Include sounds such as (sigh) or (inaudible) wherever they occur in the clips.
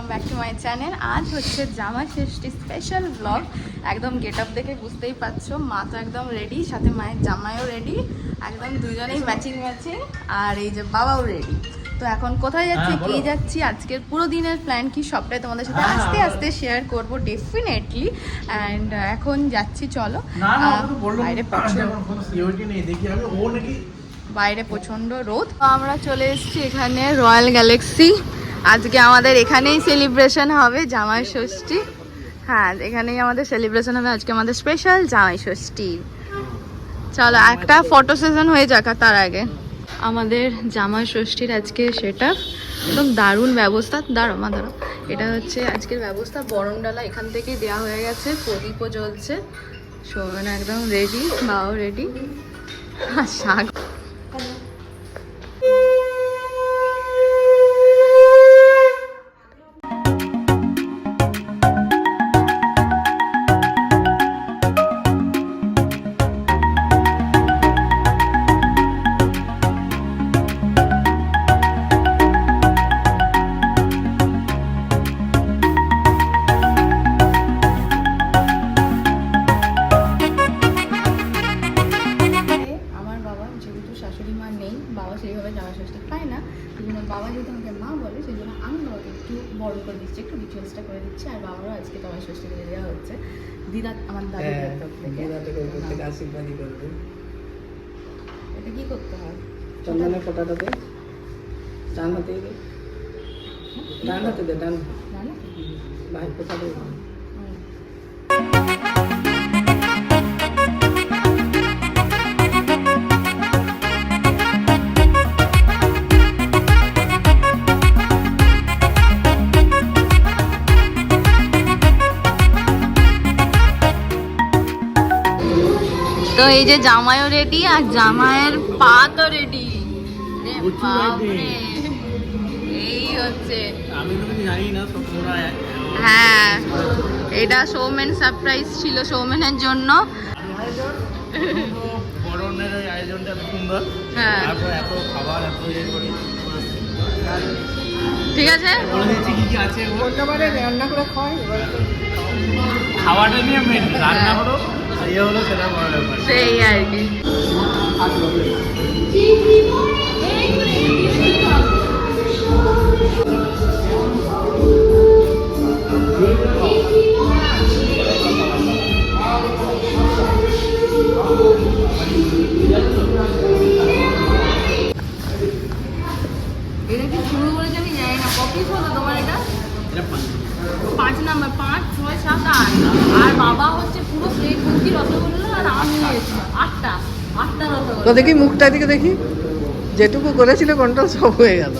Welcome back to my channel আজ হচ্ছে Jamai Shashthi special blog একদম গেট আপ দেখে বুঝতেই পারছ মা তো একদম রেডি সাথে মায়ের জামাইও রেডি একদম দুজনেই ম্যাচিং ম্যাচিং আর এই যে বাবাও রেডি তো এখন কোথায় যাচ্ছি হ্যাঁ, কি যাচ্ছি আজকের পুরো দিনের প্ল্যান কি সবটাই তোমাদের সাথে হ্যাঁ, আস্তে আস্তে শেয়ার করব ডেফিনেটলি অ্যান্ড এখন যাচ্ছি চলো। বাইরে বাইরে প্রচণ্ড রোদ। আমরা চলে এসেছি এখানে রয়্যাল গ্যালাক্সি আজকে আমাদের এখানেই সেলিব্রেশন হবে জামাই ষষ্ঠী। হ্যাঁ এখানেই আমাদের সেলিব্রেশন হবে। আজকে আমাদের স্পেশাল জামাই ষষ্ঠী। চলো, একটা ফটো সেশন হয়ে যাক তার আগে। আমাদের জামাই ষষ্ঠীর আজকে সেটা একদম দারুণ ব্যবস্থা। দাঁড়ো মা দাঁড়ো এটা হচ্ছে আজকের ব্যবস্থা। বরণডালা এখান থেকেই দেওয়া হয়ে গেছে। প্রদীপও জ্বলছে। শোভন একদম রেডি বাও রেডি আর শাক রিচুয়ালসটা করে দিচ্ছি আর বাবারও আজকে তোমার ষষ্ঠী পুজো দেওয়া হচ্ছে। দিদা আমার দাদা হ্যাঁ, আশীর্বাদই করবে। এটা কি করতে হয়? চন্দনের ফোঁটাটাতে ডান হাতে দে। ডান হাতে দে ডান। ভাই ফোঁটা এই যে জামাইও রেডি আর জামাইয়ের পা তো রেডি এই হচ্ছে। আমি তো কিছু জানি না সব ওরা হ্যাঁ এটা সৌমেন সারপ্রাইজ ছিল সৌমেনের জন্য। হ্যাঁ। ইয়ে করে। ঠিক আছে? খাওয়াটা নিয়ে রান্না করো। আর ইয়ে হলো সেটা বড় ব্যাপার পাঁচ। নাম্বার পাঁচ ছয় সাত আট। আর বাবা হচ্ছে পুরো প্লেট ভর্তি রসগোল্লা আর আম আটটা আটটা তো রসগোল্লা দেখি মুখটা দিকে দেখি। যেটুকু করেছিল কন্ট্রোল সব হয়ে গেল।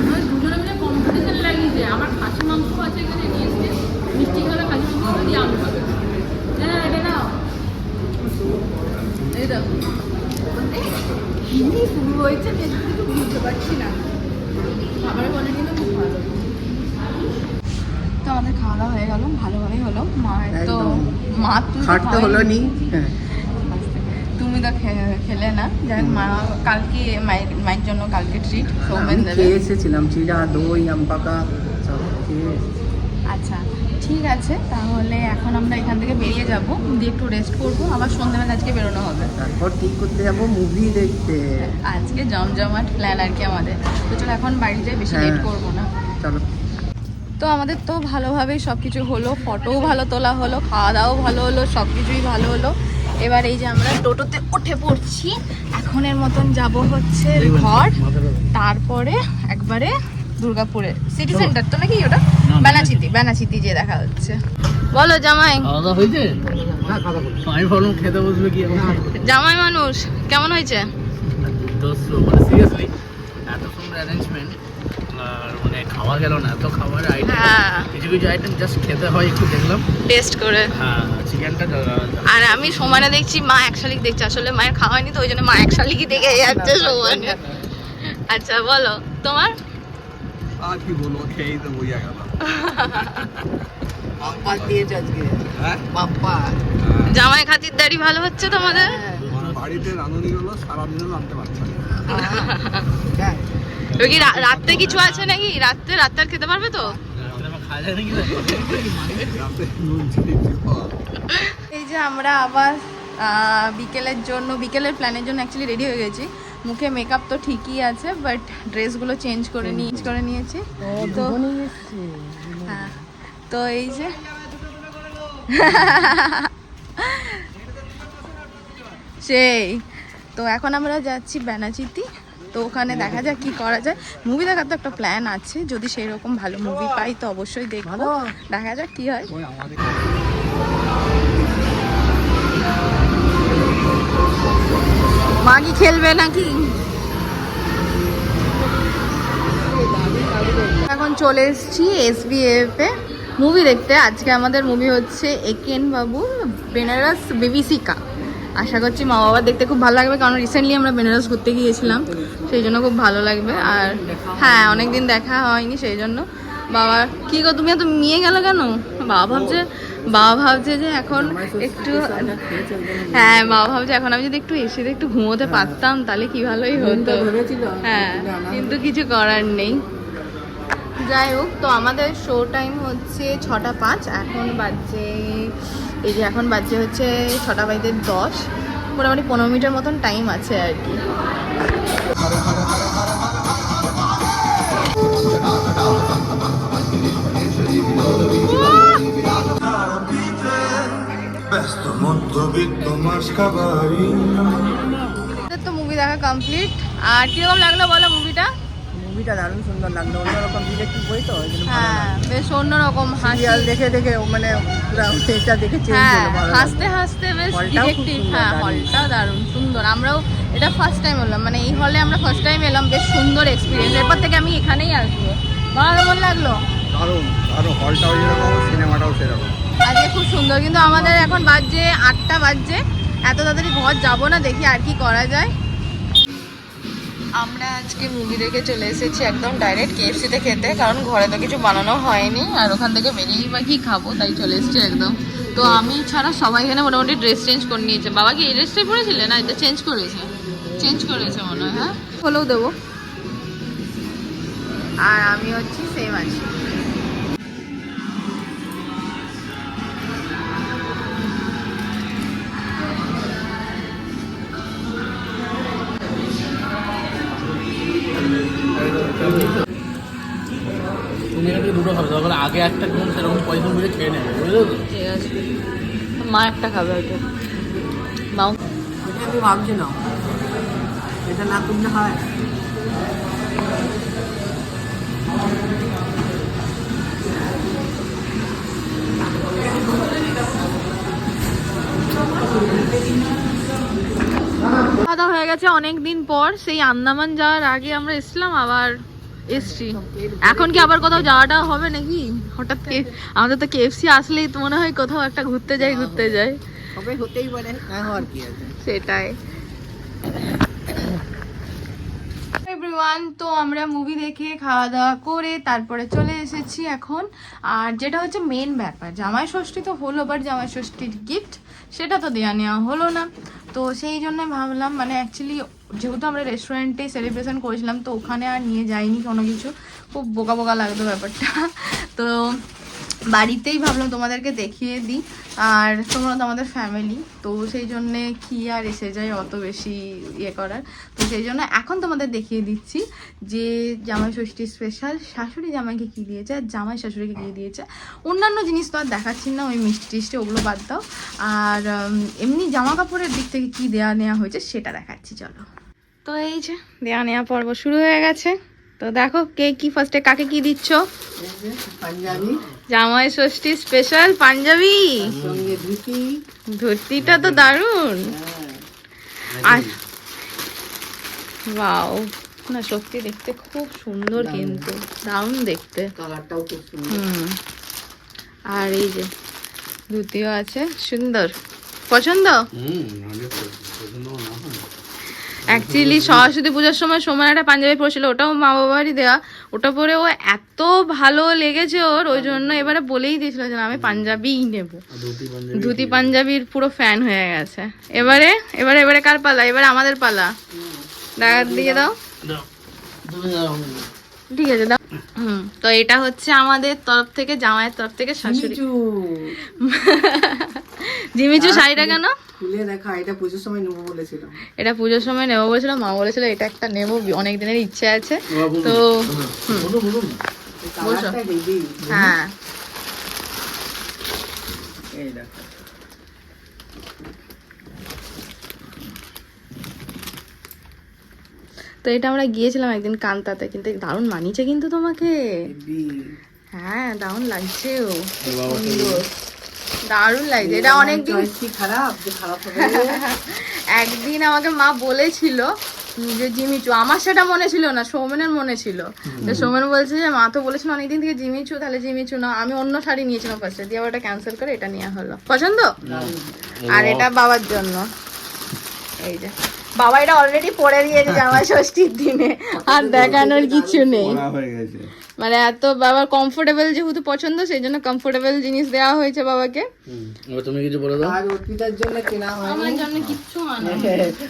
আমার দুজনে মিলে কম্পিটিশন লাগিয়েছে। আমার খাসি মাংস আছে এখানে নিয়ে এসছে। মিষ্টি খাবে খাসি মাংস খাবে দিয়ে আম খাবে হ্যাঁ এটা নাও। এই দেখো শুরু হয়েছে কিছু বুঝতে পারছি না। খাবারের কোয়ালিটি না খুব ভালো তো আমাদের খাওয়া দাওয়া হয়ে গেল ভালোভাবেই হলো। মায়ের তো মা তো হলো নি হ্যাঁ। তুমি তো খেলে না। যাই মা কালকে মায়ের জন্য কালকে ট্রিট সৌমেন আমি দেবে। খেয়ে এসেছিলাম চিড়া দই আম পাকা সব খেয়ে। আচ্ছা। ঠিক আছে তাহলে এখন আমরা এখান থেকে বেরিয়ে যাব দিয়ে একটু রেস্ট করব আবার সন্ধ্যাবেলা আজকে বেরোনো হবে। তারপর ঠিক করতে যাব মুভি দেখতে। আজকে জমজমাট প্ল্যান আর কি আমাদের। তো চলো এখন বাড়ি যাই বেশি হ্যাঁ। লেট করব না। চলো। তো আমাদের তো ভালোভাবেই সব কিছু হলো ফটোও ভালো তোলা হলো খাওয়া দাওয়াও ভালো হলো সব কিছুই ভালো হলো। এবার এই যে আমরা টোটোতে উঠে পড়ছি এখনের মতন যাব হচ্ছে ঘর তারপরে একবারে দুর্গাপুরে সিটি সেন্টার তো নাকি ওটা? বেনাচিতি বেনাচিতি যে দেখা হচ্ছে। বলো জামাই। খাওয়া হয়েছে? আমি ভাবলাম খেতে বসবে কি? জামাই মানুষ কেমন হয়েছে? মানে সিরিয়াসলি এত সুন্দর অ্যারেঞ্জমেন্ট আর মানে খাওয়া গেল না এত খাবার আইটেম হ্যাঁ। কিছু কিছু আইটেম জাস্ট খেতে হয় একটু দেখলাম। টেস্ট করে। হ্যাঁ চিকেনটা আর আমি সমানে দেখছি মা এক শালিক দেখছে। আসলে মায়ের খাওয়া হয়নি তো ওই জন্য মা এক শালিকই দেখে যাচ্ছে সমানে। আচ্ছা বলো তোমার? আর কি বলব খেয়েই তো বোঝা গেল। আজকে। হ্যাঁ? পাপ্পা। জামাই খাতিরদারি ভালো হচ্ছে তোমাদের? হ্যাঁ। বাড়িতে রাঁধুনি গুলো সারাদিনও রাঁধতে পারছে হ্যাঁ। কি রাত্রে কিছু আছে নাকি? রাত্রে রাত্রে আর খেতে পারবে তো? এই যে আমরা আবার বিকেলের জন্য বিকেলের প্ল্যানের জন্য অ্যাকচুয়ালি রেডি হয়ে গেছি। মুখে মেকআপ তো ঠিকই আছে বাট ড্রেসগুলো চেঞ্জ করে নিয়ে করে নিয়েছি। তো হ্যাঁ। তো এই যে সেই। তো এখন আমরা যাচ্ছি বেনাচিতি তো ওখানে দেখা যাক কি করা যায়। মুভি দেখার তো একটা প্ল্যান আছে। যদি সেই রকম ভালো। মুভি পাই তো অবশ্যই দেখব। দেখা যাক কি হয়। খেলবে নাকি? এখন চলে এসেছি এস এ মুভি দেখতে। আজকে আমাদের মুভি হচ্ছে একেন বাবু বেনারস বেবিসিকা আশা করছি মা বাবা দেখতে খুব ভালো লাগবে, কারণ রিসেন্টলি আমরা বেনারস ঘুরতে গিয়েছিলাম। সেই জন্য খুব ভালো লাগবে। আর হ্যাঁ অনেকদিন দেখা হয়নি, সেই জন্য। বাবা, কি গো, তুমি এত মিয়ে গেল কেন? বাবা ভাবছে বাবা ভাবছে যে এখন একটু হ্যাঁ বাবা ভাবছে এখন আমি যদি একটু এসে একটু ঘুমোতে পারতাম তাহলে কি ভালোই হতো। হ্যাঁ কিন্তু কিছু করার নেই। যাই হোক তো আমাদের শো টাইম হচ্ছে ছটা পাঁচ এখন বাজছে এই যে এখন বাজছে হচ্ছে ছটা বাজতে দশ। মোটামুটি পনেরো মিনিটের মতন টাইম আছে আর কি। ব্যস্ত মধ্যবিত্ত মাসকাবাড়ি। আমাদের তো মুভি দেখা কমপ্লিট আর কীরকম লাগল বলো মুভিটা মুভিটা দারুণ সুন্দর লাগল। অন্যরকম ডিটেকটিভ বই তো ওই জন্য ভালো হ্যাঁ বেশ অন্যরকম হাসি। সিরিয়াল দেখে দেখে মানে পুরো এটা দেখে চেঞ্জ হ্যাঁ হলো হাসতে হাসতে বেশ ডিটেকটিভ হ্যাঁ দারুণ। সুন্দর। আমরাও এটা ফার্স্ট টাইম এলাম। মানে এই হলে আমরা ফার্স্ট টাইম এলাম বেশ সুন্দর এক্সপিরিয়েন্স এরপর থেকে আমি এখানেই আসব। ভালো কেমন লাগল? দারুণ দারুণ। হলটাও যেরকম সিনেমাটাও সেরকম। আজকে খুব সুন্দর। কিন্তু আমাদের এখন বাজছে আটটা বাজছে। এত তাড়াতাড়ি ঘর যাব না দেখি আর কি করা যায়। আমরা আজকে মুভি দেখে চলে এসেছি একদম ডাইরেক্ট কেএফসিতে খেতে কারণ ঘরে তো কিছু বানানো হয়নি আর ওখান থেকে বেরিয়েই বা কি খাব তাই চলে এসেছি একদম। তো আমি ছাড়া সবাই এখানে মোটামুটি ড্রেস চেঞ্জ করে নিয়েছে। বাবা কি এই ড্রেসটাই পরেছিলে? না এটা চেঞ্জ করেছে। চেঞ্জ করেছে মনে হয় হ্যাঁ? হলেও দেবো। আর আমি হচ্ছি সেম আছি। খেয়ে নেবে বুঝলো তো? ঠিক আছে। মা একটা খাবে হয়তো মাও এটা আমি ভাবছিলাম এটা না করলে হয়? খাওয়া দাওয়া হয়ে গেছে অনেক দিন পর। সেই আন্দামান যাওয়ার আগে আমরা এসলাম আবার এসছি। এখন কি আবার কোথাও যাওয়াটা হবে নাকি? হঠাৎ কে আমাদের তো কেএফসি আসলেই তো মনে হয় কোথাও একটা ঘুরতে যাই ঘুরতে যাই। হবে হতেই পারে। হ্যাঁ কি সেটাই। এভরিওয়ান তো আমরা মুভি দেখে খাওয়া দাওয়া করে তারপরে চলে এসেছি এখন। আর যেটা হচ্ছে মেন ব্যাপার জামাই ষষ্ঠী তো হলো বাট জামাই ষষ্ঠীর গিফট সেটা তো দেওয়া নেওয়া হলো না। তো সেই জন্য ভাবলাম মানে অ্যাকচুয়ালি যেহেতু আমরা রেস্টুরেন্টে সেলিব্রেশন করেছিলাম, তো ওখানে আর নিয়ে যাইনি কোনো কিছু। খুব বোকা বোকা লাগতো ব্যাপারটা। তো বাড়িতেই ভাবলাম তোমাদেরকে দেখিয়ে দিই। আর তোমরা তো আমাদের ফ্যামিলি তো সেই জন্যে কি আর এসে যায় অত বেশি ইয়ে করার? তো সেই জন্য এখন তোমাদের দেখিয়ে দিচ্ছি যে জামাই ষষ্ঠী স্পেশাল শাশুড়ি জামাইকে কী দিয়েছে আর জামাই শাশুড়িকে কী দিয়েছে। অন্যান্য জিনিস তো আর দেখাচ্ছি না, ওই মিষ্টি টিষ্টি ওগুলো বাদ দাও। আর এমনি জামা কাপড়ের দিক থেকে কী দেওয়া নেওয়া হয়েছে সেটা দেখাচ্ছি, চলো। তো এই যে দেওয়া নেওয়া পর্ব শুরু হয়ে গেছে। তো দেখো কে কি ফার্স্টে কাকে কি দিচ্ছ? পাঞ্জাবি। জামাই ষষ্ঠী স্পেশাল পাঞ্জাবি। ধুতিটা তো দারুণ। আর বাও না সত্যি দেখতে খুব সুন্দর কিন্তু দারুণ দেখতে। কালারটাও খুব সুন্দর। আর এই যে ধুতিও আছে সুন্দর। পছন্দ? হুম পছন্দ না হয়। অ্যাকচুয়ালি সরস্বতী পুজোর সময় সময় একটা পাঞ্জাবি পরেছিল ওটাও মা বাবারই দেওয়া ওটা পরে ও এত ভালো লেগেছে ওর ওই জন্য এবারে বলেই দিয়েছিল যে আমি পাঞ্জাবিই নেব। ধুতি পাঞ্জাবির পুরো ফ্যান হয়ে গেছে। এবারে এবারে এবারে কার পালা? এবারে আমাদের পালা। দেখা দিয়ে দাও। ঠিক আছে দাও। হুম তো এটা হচ্ছে আমাদের তরফ থেকে জামাইয়ের তরফ থেকে শাশুড়ি। (laughs) জিমিচু শাড়িটা কেন? খুলে দেখা এটা পুজোর সময় নেব বলেছিলাম। এটা পুজোর সময় নেব বলেছিল মা বলেছিল এটা একটা নেব অনেক দিনের ইচ্ছে আছে। তো হ্যাঁ। তো এটা আমরা গিয়েছিলাম একদিন কান্তাতে কিন্তু দারুণ মানিয়েছে কিন্তু তোমাকে। হ্যাঁ দারুণ লাগছেও। সুন্দর। দারুণ লাগছে। এটা অনেক দিন চয়েস খারাপ? যে খারাপ হবে। (laughs) একদিন আমাকে মা বলেছিল যে জিমিচু আমার সেটা মনে ছিল না সৌমেনের মনে ছিল। সৌমেন বলছে যে মা তো বলেছিল অনেকদিন থেকে জিমিচু তাহলে জিমিচু না আমি অন্য শাড়ি নিয়েছিলাম ফার্স্টে দিয়ে ওটা ক্যান্সেল করে এটা নেওয়া হলো। পছন্দ? আর এটা বাবার জন্য। এই যে বাবা এটা অলরেডি পরে দিয়েছে জামাই ষষ্ঠীর দিনে। আর দেখানোর কিছু নেই। মানে এত বাবার কমফোর্টেবল যেহেতু পছন্দ সেই জন্য কমফোর্টেবল জিনিস দেওয়া হয়েছে বাবাকে। তুমি কিছু বলে দাও। আর অর্পিতার জন্য কেনা হয় আমার জন্য কিচ্ছু মানে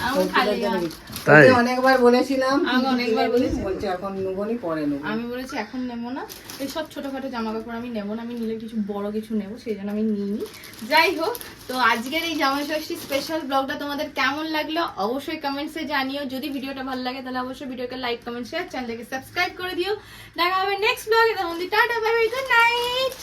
আমি জন্য কি- তাই? অনেকবার বলেছিলাম আমি অনেকবার বলেছি। বলছে এখন নেব নি পরে নেব। আমি বলেছি এখন নেব না। এই সব ছোটখাটো জামা কাপড় আমি নেব না আমি নিলে কিছু বড় কিছু নেব সেই জন্য আমি নিইনি। যাই হোক তো আজকের এই জামাই ষষ্ঠী স্পেশাল ব্লগটা তোমাদের কেমন লাগল অবশ্যই কমেন্টসে জানিও। যদি ভিডিওটা ভালো লাগে তাহলে অবশ্যই ভিডিওকে লাইক কমেন্ট শেয়ার চ্যানেলকে সাবস্ক্রাইব করে দিও। দেখা হবে নেক্সট ব্লগে তখন tata bye bye good night